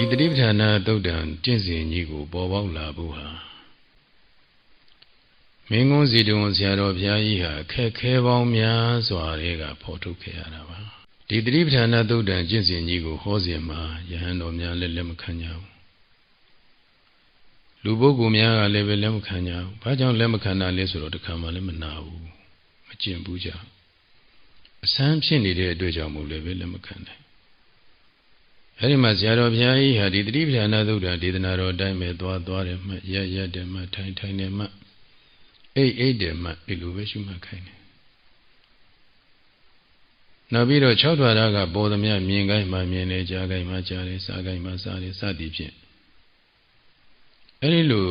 ဒီတတိပဌာနာသုတ်တံကျင့်စဉ်ကြီးကိုပေါ်ပေါက်လာဖို့ဟာမင်းကုန်းစီတုံဆရာတော်ဘုရားကြီးဟာခက်ခဲပေါင်းများစွာတွေကဖော်ထုတ်ခဲ့ရတာပါဒီတတိပဌာနာသုတ်တံကျင့်စဉ်ကြီးကိုဟောစဉ်မှာယဟန်တော်များလည်းလက်မခံကြဘူးလူပုဂ္ဂိုလ်များကလည်းပဲလက်မခံကြဘူးဘာကြောင့်လက်မခံတာလဲဆိုတော့တခါမှလည်းမနာဘူးမကျင့်ဘူးကြအဆန်းဖြစ်နေတဲ့အတွက်ကြောင့်မို့လည်းပဲလက်မခံနိုင် အဲဒီမှာဆရာတော်ဘုရားကြီးဟာဒီတတိပဌာနာသုတ်တံဒေသနာတော်အတိုင်းပဲသွားသွားတယ်မှရရတယ်မှထိုင်ထိုင်တယ်မှအိတ်အိတ်တယ်မှဒီလိုပဲရှုမှတ်ခိုင်းတယ်နောက်ပြီးတော့၆ထွာရကပေါ်သမျှမြင်ကိုင်းမှမြင်တယ်ကြားကိုင်းမှကြားတယ်စားကိုင်းမှစားတယ်စသည်ဖြင့်အဲဒီလို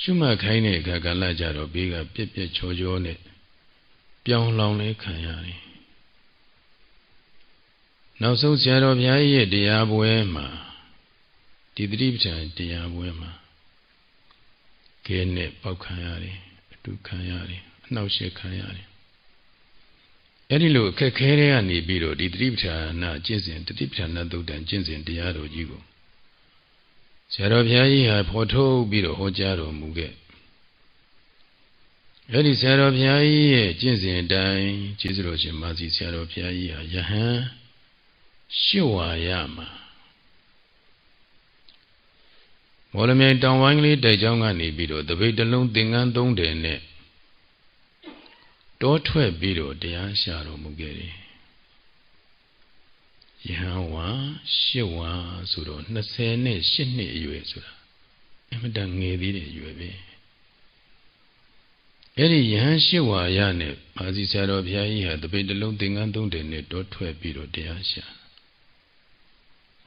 ရှုမှတ်ခိုင်းတဲ့အခါကလည်းကြတော့ဘေးကပြက်ပြက်ချောချောနဲ့ပြောင်းလောင်လဲခံရတယ် နောက်ဆုံးဆရာတော်ဘုရားကြီးရဲ့တရားပွဲမှာဒီတိပဋ္ဌာန်တရားပွဲမှာကဲနဲ့ပေါက်ခံရတယ်အတူခံရတယ်အနှောက်အယှက်ခံရတယ်အဲ့ဒီလိုအခက်ခဲတွေကနေပြီးတော့ဒီတိပဋ္ဌာနာကျင့်စဉ်တိပဋ္ဌာနာသုတ်တန်ကျင့်စဉ်တရားတော်ကြီးကိုဆရာတော်ဘုရားကြီးဟာဖော်ထုတ်ပြီးတော့ဟောကြားတော်မူခဲ့အဲ့ဒီဆရာတော်ဘုရားကြီးရဲ့ကျင့်စဉ်အတိုင်းကျေးဇူးတော်ရှင်မာစီဆရာတော်ဘုရားကြီးဟာယဟန် ရှုဝါရမှာမော်လမြိုင်တောင်ဝိုင်းကလေးတိုက်ကြောင်းကနေပြီးတော့တပိတ်တလုံးသင်္ကန်းသုံးတယ်နဲ့တောထွက်ပြီးတော့တရားရှာတော်မူခဲ့တယ်ယဟန်ဝါရှစ်ဝါဆိုတော့28နှစ်အရွယ်ဆိုတာအမတန်ငယ်သေးတဲ့အရွယ်ပဲအဲ့ဒီယဟန်ရှစ်ဝါရနဲ့မာစီဆရာတော်ဘုရားကြီးဟာတပိတ်တလုံးသင်္ကန်းသုံးတယ်နဲ့တောထွက်ပြီးတော့တရားရှာဘု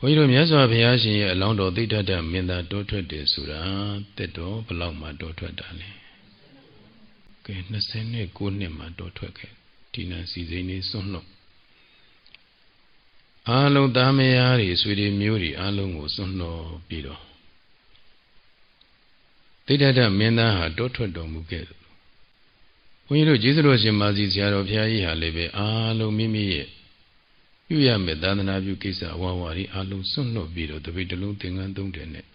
န်းကြီးတို့မြတ်စွာဘုရားရှင်ရဲ့အလောင်းတော်သိတ္တတမင်းသားတောထွက်တယ်ဆိုတာတက်တော်ဘလောက်မှတောထွက်တာလဲကဲ29နှစ်မှတောထွက်ခဲ့ဒီနံစီစိန်လေးစွန့်လို့အားလုံးသားမယားတွေဆွေတွေမျိုးတွေအားလုံးကိုစွန့်လို့ပြီးတော့သိတ္တတမင်းသားဟာတောထွက်တော်မူခဲ့တယ်ဘုန်းကြီးတို့ကျေးဇူးတော်ရှင်မာစီဆရာတော်ဘုရားကြီးဟာလည်းပဲအားလုံးမိမိရဲ့ ပြုရမယ့်သာသနာပြုကိစ္စဝါဝါရီအားလုံးစွန့်လွတ်ပြီးတော့တပိတ်တလုံးသင်္ကန်းသုံးတယ်နဲ့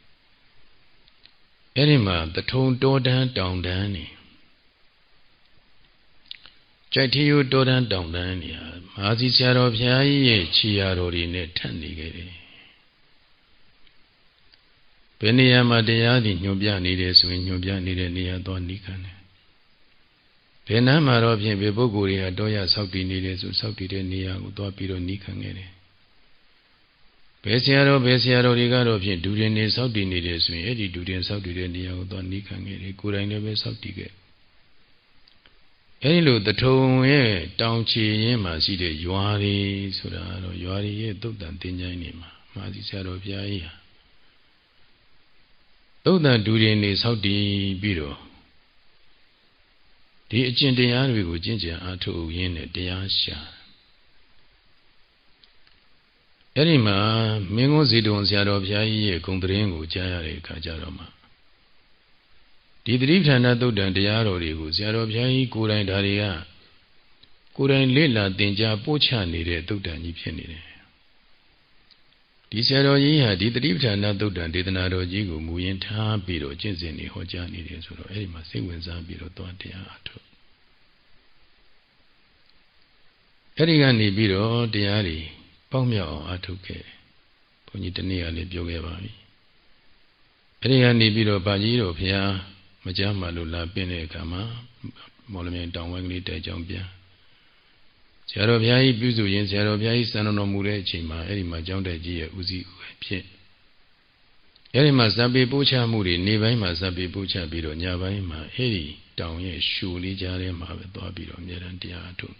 အဲ့ဒီမှာတထုံတောတန်းတောင်တန်းနေကြိုက်ထီယိုတောတန်းတောင်တန်းနေဟာမာစီဆရာတော်ဘုရားကြီးရဲ့ခြေရာတော်တွေနဲ့ထပ်နေခဲ့တယ်ဘယ်နေရာမှာတရားဒီညွှန်ပြနေတယ်ဆိုရင်ညွှန်ပြနေတဲ့နေရာသွားနိခံတယ် ဘယ်နှမ်းမှာတော့ဖြင့်ဘယ်ပုဂ္ဂိုလ်တွေဟာတောရဆောက်တည်နေတယ်ဆိုဆောက်တည်တဲ့နေရာကိုသွားပြီးတော့နီးခံခဲ့တယ်ဘယ်ဆရာတော်ဘယ်ဆရာတော်တွေကတော့ဖြင့်ဒူရင်နေဆောက်တည်နေတယ်ဆိုရင်အဲ့ဒီဒူရင်ဆောက်တည်တဲ့နေရာကိုသွားနီးခံခဲ့တယ်ကိုယ်တိုင်လည်းပဲဆောက်တည်ခဲ့အဲ့ဒီလိုတထုံရဲ့တောင်ချီရင်းမှာရှိတဲ့ရွာတွေဆိုတာတော့ရွာတွေရဲ့သုတ်တန်တင်ကြိုင်းနေမှာမာစီဆရာတော်ဘုရားကြီးဟာသုတ်တန်ဒူရင်နေဆောက်တည်ပြီးတော့ ဒီအကျင့်တရားတွေကိုကျင့်ကြံအားထုတ်ရင်းနဲ့တရားရှာအဲ့ဒီမှာမင်းကုန်းစီတုံဆရာတော်ဘုရားကြီးရဲ့ဂုံတရင်ကိုကြားရတဲ့အခါကျတော့မှဒီသတိပဋ္ဌာန်သုတ်တန်တရားတော်တွေကိုဆရာတော်ဘုရားကြီးကိုယ်တိုင်ဒါတွေကကိုယ်တိုင်လေ့လာသင်ကြားပို့ချနေတဲ့သုတ်တန်ကြီးဖြစ်နေတယ် ဒီဆရာတော်ကြီးဟာဒီတတိပဋ္ဌာန်သုတ်တန်ဒေသနာတော်ကြီးကိုမူရင်းထားပြီးတော့ကျင့်စဉ်နေဟောကြားနေတယ်ဆိုတော့အဲ့ဒီမှာစိတ်ဝင်စားပြီးတော့သွားတရားအထုတ်အဲ့ဒီကနေပြီးတော့တရားတွေပေါက်မြောက်အောင်အထုတ်ခဲ့ဘုန်းကြီးတနေ့ကလည်းပြောခဲ့ပါပြီအဲ့ဒီကနေပြီးတော့ဗာကြီးတော်ဘုရားမကြမ်းမှလို့လာပြင်းတဲ့အခါမှာမော်လမြိုင်တောင်ဝဲကလေးတဲကြောင်ပြန် ဆရာတော်ဘုရားကြီးပြုစုရင်ဆရာတော်ဘုရားကြီးစံတော်မူတဲ့အချိန်မှာအဲ့ဒီမှာကျောင်းတက်ကြီးရဲ့ဦးစီးဦးဖြစ်အဲ့ဒီမှာဇပ်ပေပို့ချမှုတွေနေပိုင်းမှာဇပ်ပေပို့ချပြီးတော့ညပိုင်းမှာအဲ့ဒီတောင်ရဲ့ရှူလေးကြားထဲမှာပဲသွားပြီးတော့အများတန်းတရားထုတ်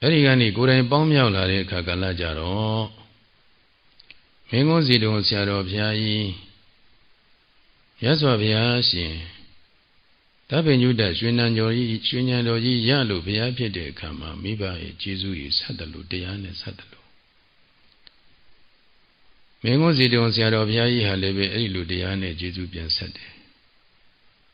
အဲ့ဒီကနေကိုယ်တိုင်ပေါင်းမြောက်လာတဲ့အခါကလည်းကြတော့မင်းကုန်းစီတုံဆရာတော်ဘုရားကြီးရသော်ဘုရားရှင် သဗ္ဗညုတရွှေနံကျော်ကြီးရွှေဉဏ်တော်ကြီးရလို့ဘုရားဖြစ်တဲ့အခါမှာမိဘရဲ့ကျေးဇူးကြီးဆက်တယ်လို့တရားနဲ့ဆက်တယ်လို့မင်းကုန်းစီတုံဆရာတော်ဘုရားကြီးဟာလည်းပဲအဲ့ဒီလိုတရားနဲ့ကျေးဇူးပြန်ဆက်တယ်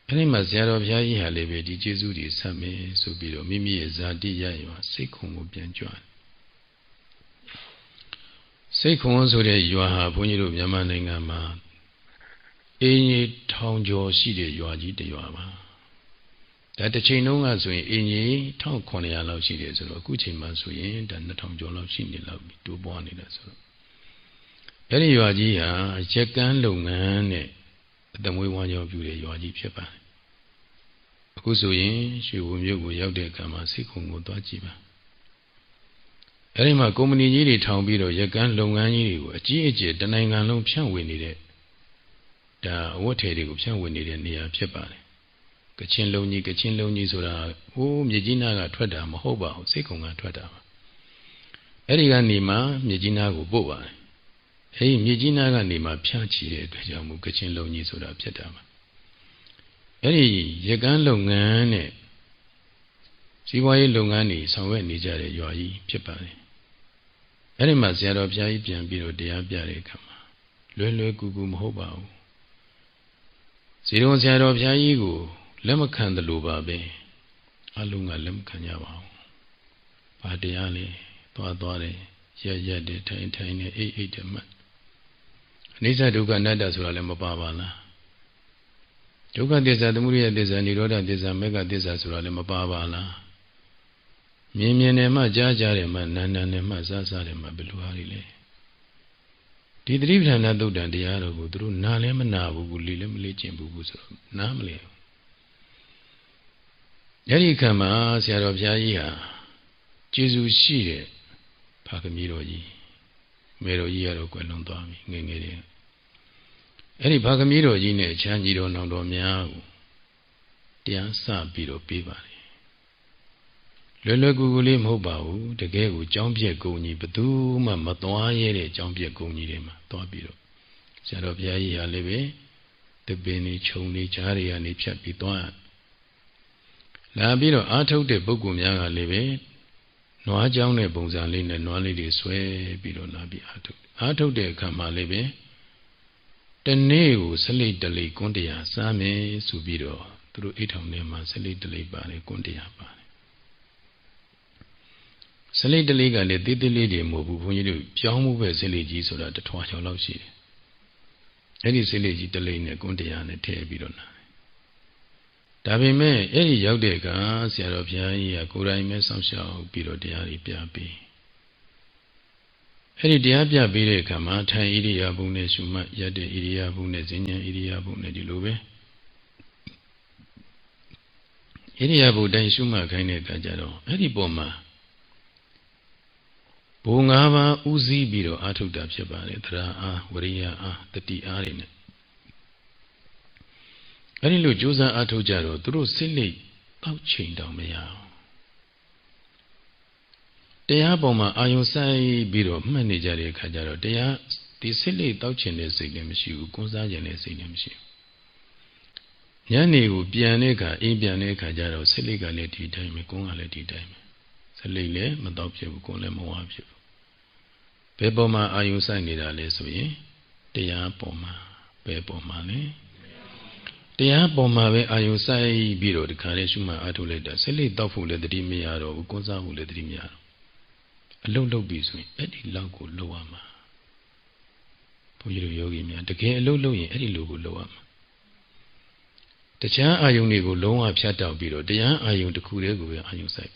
အဲ့ဒီမှာဆရာတော်ဘုရားကြီးဟာလည်းပဲဒီကျေးဇူးတွေဆက်မယ်ဆိုပြီးတော့မိမိရဲ့ဇာတိရရင်စိတ်ခုံကိုပြန်ကြွတယ်စိတ်ခွန်ဆိုတဲ့ရွာဟာဘုန်းကြီးတို့မြန်မာနိုင်ငံမှာအင်းကြီးထောင်ကျော်ရှိတဲ့ရွာကြီးတစ်ရွာပါ ဒါတစ်ချိန်လုံးကဆိုရင်အင်းကြီး1900လောက်ရှိတယ်ဆိုတော့အခုချိန်မှဆိုရင်ဒါ2000ကျော်လောက်ရှိနေလောက်ပြီတိုးပွားနေတာဆိုတော့အဲ့ဒီရွာကြီးဟာရက်ကန်းလုပ်ငန်းနဲ့အသမွေးဝမ်းကြောင်းပြုတဲ့ရွာကြီးဖြစ်ပါတယ်အခုဆိုရင်ရွှေဘုံမြို့ကိုရောက်တဲ့အခါမှာစိတ်ခုံကိုသွားကြည့်ပါအဲ့ဒီမှာကုမ္ပဏီကြီးတွေထောင်ပြီးတော့ရက်ကန်းလုပ်ငန်းကြီးတွေကိုအကြီးအကျယ်တနိုင်ငံလုံးဖြန့်ဝေနေတဲ့ဒါအဝတ်ထည်တွေကိုဖြန့်ဝေနေတဲ့နေရာဖြစ်ပါတယ် ကချင်လုံကြီးကချင်လုံကြီးဆိုတာဟိုးမြေကြီးနားကထွက်တာမဟုတ်ပါဘူးစိတ်ခုံကထွက်တာပါအဲ့ဒီကနေမှမြေကြီးနားကိုပို့ပါတယ်အဲဒီမြေကြီးနားကနေမှဖြန့်ချီတဲ့အတွက်ကြောင့်မို့ကချင်လုံကြီးဆိုတာဖြစ်တာပါအဲ့ဒီရကန်းလုပ်ငန်းနဲ့စီးပွားရေးလုပ်ငန်းတွေဆောင်ရွက်နေကြတဲ့ရွာကြီးဖြစ်ပါတယ်အဲ့ဒီမှာဆရာတော်ဘုရားကြီးပြန်ပြီးတော့တရားပြတဲ့အခါမှာလွယ်လွယ်ကူကူမဟုတ်ပါဘူးဇေရုံဆရာတော်ဘုရားကြီးကို လက်မခံတယ်လို့ပါပဲအလုံးကလက်မခံကြပါဘူးဘာတရားလဲသွားသွားတယ်ရက်ရက်တယ်ထိုင်ထိုင်တယ်အိတ်အိတ်တယ်မှတ်အနိစ္စဒုက္ခအနတ္တဆိုတာလည်းမပါပါလားဒုက္ခသစ္စာသမုဒယသစ္စာនិရောဓသစ္စာမေဃသစ္စာဆိုတာလည်းမပါပါလားမြင်မြင်နဲ့မှကြားကြားတယ်မှနာနာနဲ့မှစားစားတယ်မှဘယ်လိုဟာတွေလဲဒီသတိပဋ္ဌာန်သုတ်တန်တရားတော်ကိုသူတို့နားလည်းမနာဘူးဘူးလေလည်းမလေ့ကျင့်ဘူးဘူးဆိုတော့နားမလဲဘူး အဲ့ဒီခံမှာဆရာတော်ဘုရားကြီးဟာကျေးဇူးရှိတဲ့ဖခင်ကြီးတော်ကြီးမေတော်ကြီးကတော့ကွယ်လွန်သွားပြီငယ်ငယ်တည်းအဲ့ဒီဖခင်ကြီးတော်ကြီးနဲ့ချမ်းကြီးတော်နောင်တော်များကိုတရားစပြီးတော့ပေးပါတယ်လွယ်လွယ်ကူကူလေးမဟုတ်ပါဘူးတကယ်ကိုကြောင်းပြက်ကုံကြီးဘသူမှမသွားရတဲ့ကြောင်းပြက်ကုံကြီးတွေမှာသွားပြီးတော့ဆရာတော်ဘုရားကြီးဟာလည်းပဲတပင်နေခြုံနေကြားတွေကနေဖြတ်ပြီးသွား လာပြီးတော့အာထုတ်တဲ့ပုဂ္ဂိုလ်များကလည်းပဲနွားကြောင်းတဲ့ပုံစံလေးနဲ့နွားလေးတွေဆွဲပြီးတော့လာပြီးအာထုတ်အာထုတ်တဲ့အခါမှာလည်းပဲတနေ့ကိုစလိတ်တလိတ်ကွန်းတရားစားမယ်ဆိုပြီးတော့သူတို့အိတ်ထောင်ထဲမှာစလိတ်တလိတ်ပါတယ်ကွန်းတရားပါတယ်စလိတ်တလေးကလည်းတိတိလေးတွေမဟုတ်ဘူးဘုန်းကြီးတို့ပြောင်းမှုပဲစလိတ်ကြီးဆိုတာတထွားချောင်းလောက်ရှိတယ်အဲ့ဒီစလိတ်ကြီးတလေးနဲ့ကွန်းတရားနဲ့ထည့်ပြီးတော့နာ ဒါပေမဲ့အဲ့ဒီရောက်တဲ့အခါဆရာတော်ဘုရားကြီးကကိုယ်တိုင်ပဲစောင့်ရှောက်ပြီးတော့တရားတွေပြပြီးအဲ့ဒီတရားပြပေးတဲ့အခါမှာထိုင်ဣရိယာပုနဲ့ရှုမှတ်ရတဲ့ဣရိယာပုနဲ့ဇဉ္ဉံဣရိယာပုနဲ့ဒီလိုပဲဣရိယာပုတိုင်းရှုမှတ်ခိုင်းတဲ့အခါကျတော့အဲ့ဒီပုံမှာဘုံ၅ပါးဥစည်းပြီးတော့အာထုတ်တာဖြစ်ပါတယ်တရားအားဝရိယအားတတိအားတွေနဲ့ အဲ့ဒီလိုကြိုးစားအာထုတ်ကြတော့သူတို့စိတ်လိတ်တောက်ချိန်တောင်မရအောင်တရားပေါ်မှာအာယုံဆိုင်ပြီးတော့မှတ်နေကြတဲ့အခါကျတော့တရားဒီစိတ်လိတ်တောက်ချိန်တဲ့စိတ်လည်းမရှိဘူးကိုးစားခြင်းတဲ့စိတ်လည်းမရှိဘူးညနေကိုပြန်တဲ့အခါအိမ်ပြန်တဲ့အခါကျတော့စိတ်လိတ်ကလည်းဒီတိုင်းပဲကိုယ်ကလည်းဒီတိုင်းပဲစလိတ်လည်းမတော့ဖြစ်ဘူးကိုယ်လည်းမဝဖြစ်ဘူးဘယ်ပေါ်မှာအာယုဆိုင်နေတာလဲဆိုရင်တရားပေါ်မှာဘယ်ပေါ်မှာလဲ တရားပေါ်မှာပဲအာယုဆိုင်ပြီးတော့ဒီခါလေးရှုမှတ်အားထုတ်လိုက်တာစလိတ်တော့ဖို့လည်းတတိမရတော့ဘူးကိုယ်စားဖို့လည်းတတိမရတော့အလုံးလုံးပြီဆိုရင်အဲ့ဒီလောက်ကိုလိုရမှာဘုန်းကြီးတို့ယောဂီများတကယ်အလုံးလုံးရင်အဲ့ဒီလိုကိုလိုရမှာတရားအာယုန်တွေကိုလုံးဝဖြတ်တောက်ပြီးတော့တရားအာယုန်တစ်ခုတည်းကိုပဲအာယုန်ဆိုင်